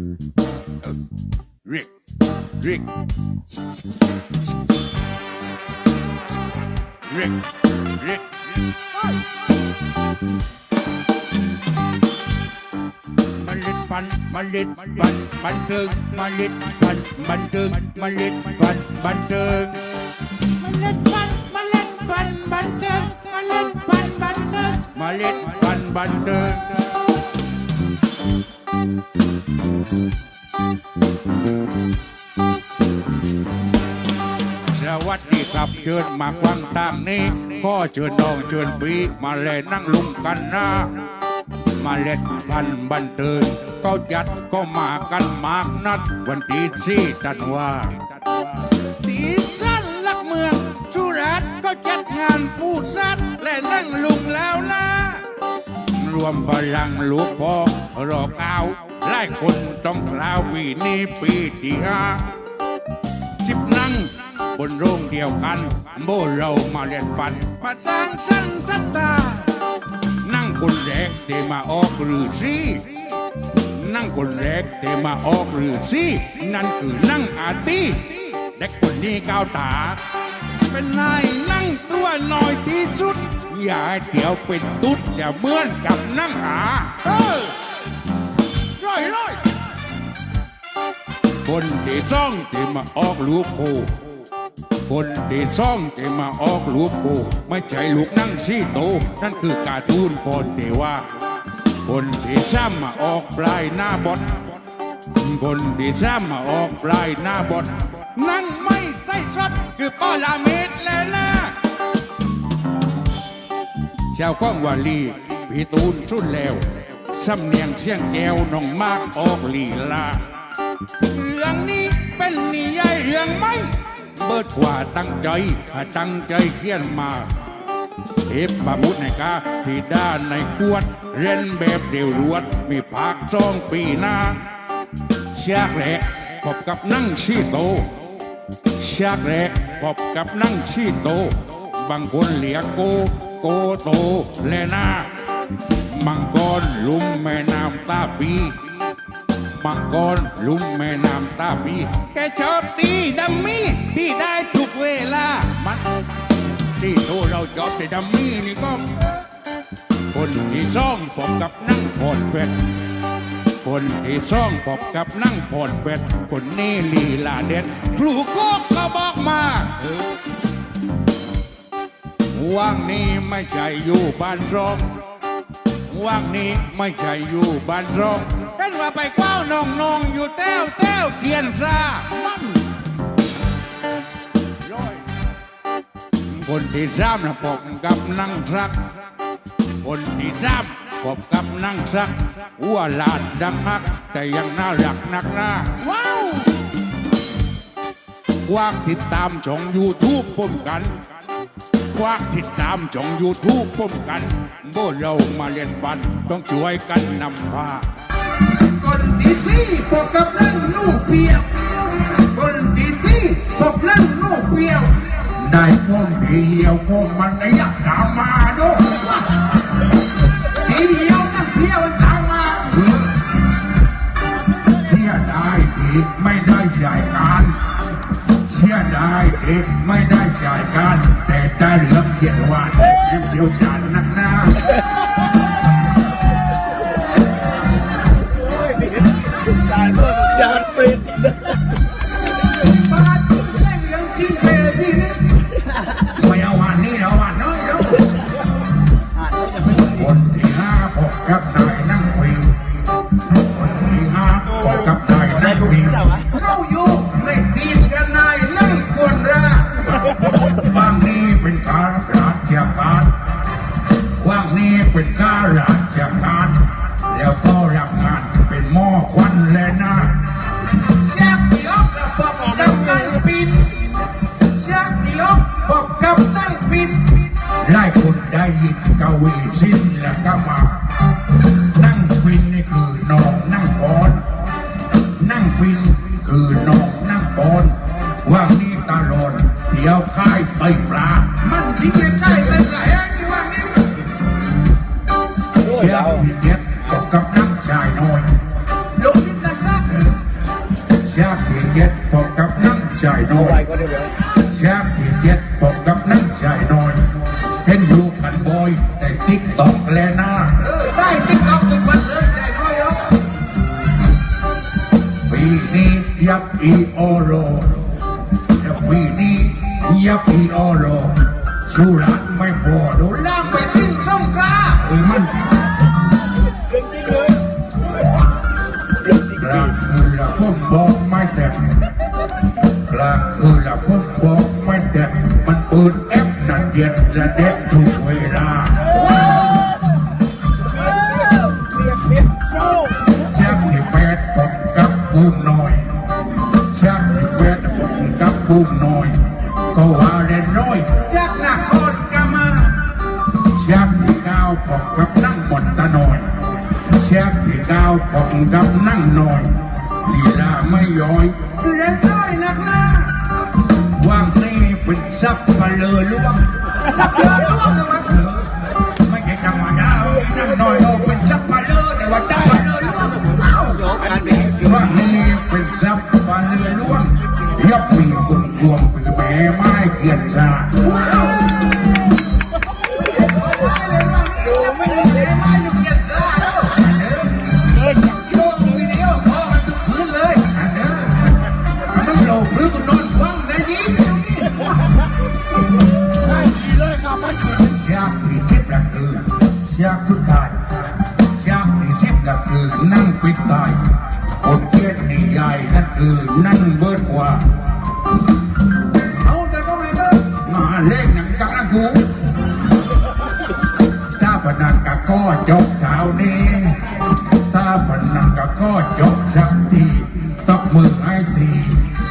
Rick Rick Rick Rick มเมล็ดพันธุ์มเมล็ดพันธุ์บันเทิงม เชิญมาฟังทางนี้ก็เชิญน้องเชิญพี่มาเลนั่งลุมกันนะมาเล็ดพันบันเทิงก็จัดก็มากันมากนัด วันที่สี่ธันวาตีสั้นลักเมืองสุราษฎร์ก็จัดงานปูซัดและนั่งลุงแล้วนะ รวมพลังลูกพ่อรอกเอาไล่คนต้องคราวปีนี้ปีที่ห้าสิบน บนโรงเดียวกัน โบเรามาเล่นปันมาสร้างสรรค์ทัตตา นั่งคนแรกเทมาออกหรือซีนั่งคนแรกเทมาออกหรือซีนั่นคือนั่งอาตีเด็กคนนี้ก้าวตา เป็นนายนั่งตัวน้อยที่สุด อย่าเดี๋ยวเป็นตุ๊ดอย่าเมื่อนกับนั่งอาเออร้อยร้อยคนที่ซ่องที่มาออกลูกโค คนที่ซ่องที่มาออกลูกโคไม่ใช่ลูกนั่งซีโต นั่นคือการ์ตูนคนเทว่า คนที่ซ้ำมาออกปลายหน้าบดคนที่ซ้ำมาออกปลายหน้าบดนั่งไม่ใส่สดคือป้อลาเมดเลยนะเจ้าข้องวาลีพี่ตูนชุดแล้วสำเนียงเสียงแก้วน้องมากออกลีลาเรื่องนี้เป็นนิยายเรื่องไหม เบิดกว่าตั้งใจตั้งใจเขียนมาเทปบามุดในกาที่ด้านในขวด เล่นแบบเดียวรวด มีพักสองปีหน้าเชือกแรกพบกับนั่งชีโตเชือกแรกพบกับนั่งชีโต บางคนเรียกโก โกโตเละนามังกรลุมแม่น้ำตาปี มังกรลุมแม่น้ำตาปีแกชอบตีดัมมี่ที่ได้ทุกเวลา มันที่โตเราจอบในดัมมี่นี่ก็ คนที่ซ่องพบกับนั่งพอดเป็ดคนที่ซ่องพบกับนั่งพอดเป็ดคนนี้ลีลาเด็ดครูโกกก็บอกมาว่างนี้ไม่ใช่อยู่บ้านรองว่างนี้ไม่ใช่อยู่บ้านรอง ว่าไปกว้าวนองนองอยู่แต้วแต้วเขียนซามันร้อยคนที่สามนะพบกับนั่งซัก คนที่สามพบกับนั่งซักอ้วนลานดังฮัก แต่ยังน่ารักนักหน้าว้าวกว้างติดตามช่องยูทูบผมกันกว้างติดตามช่องยูทูบผมกันโบเรามาเล่นบันต้องช่วยกันนำพา คนที่สี่พบกับนั่งนูเปียวคนที่สี่พบนั่งนูเปียวได้ก้มเดียวก้มมันไอ้ยักษ์ตามมาด้วยทีเดียวนั่งเปียวตามมาเสียดายที่ไม่ได้จ่ายการเสียดายที่ไม่ได้จ่ายการแต่ได้เรื่องเขียนวาเชี่ยวชาญนักหน้า กับนายนั่งฟิลเราอยู่ในทีมกันนายนั่งกวนราบางนี้เป็นข้าราชการว่างนี้เป็นข้าราชการแล้วก็รับงานเป็นหม้อควันเลยนะเสียงที่ออกกับบอกกับนั่งปินเสียงที่ออกบอกกับนั่งปินไล่คนได้ยินกวีสิ้นแล้วก็มา เชื่อพี่เจ็บกับนั่งชายน้อยลงนิดนะครับเอเจ็ดพบกับนั่งชายน้อยฉากที่เจ็ดพบกับนั่งชายน้อยเห็นอยู่กันบ่อยในติ๊กต็อกแลน้าได้ติ๊กต็อกทุกวันเลยใจน้อยเนาะปีนี้ยับอีโอโรแต่ปีนี้ยับอีโอโรสุราษฎร์ไม่พอดูล่างไปทิ้งช่องกลางคืนละผมบอกไม่แต่กลางคืนละผมบอกไม่แต่มันเปิดแอปนั่นเย็นระเด็ดทุกเวลาแจ็คที่แปดผมกับบูมน้ อยแจ็คที่แปดผมกับบูมน้อยก็ว่าเล่นน้อยจากนครกามาแชมป์ที่เก้าผมกับนั่งบนตะนอย แชมป์ที่เก้าผมกับนั่งนอยลีลาไม่ย้อยเรียนน้อยนักหน้าว่างนี่เป็นซับพะเลอล่วงสักเดือนร่วมเลยมั้งไม่ใช่ธรรมดานั่งน้อยเราเป็นซับพะเลอแต่ว่าซับพะเลอล่วงโยกกันแบบว่างนี่เป็นซับพะเลอล่วงยับมีค มีชิปละคือนั่งปิดตายคนเกียรตินิยายนั่นคือนั่งเบิดกว่าเอาแต่ก็ไม่เลิกมาเล่นหนังกลางกูถ้าพนันกะก็จบเช้านี้ ถ้าพนันกะก็จบสักทีตบมือให้ทีนะคะ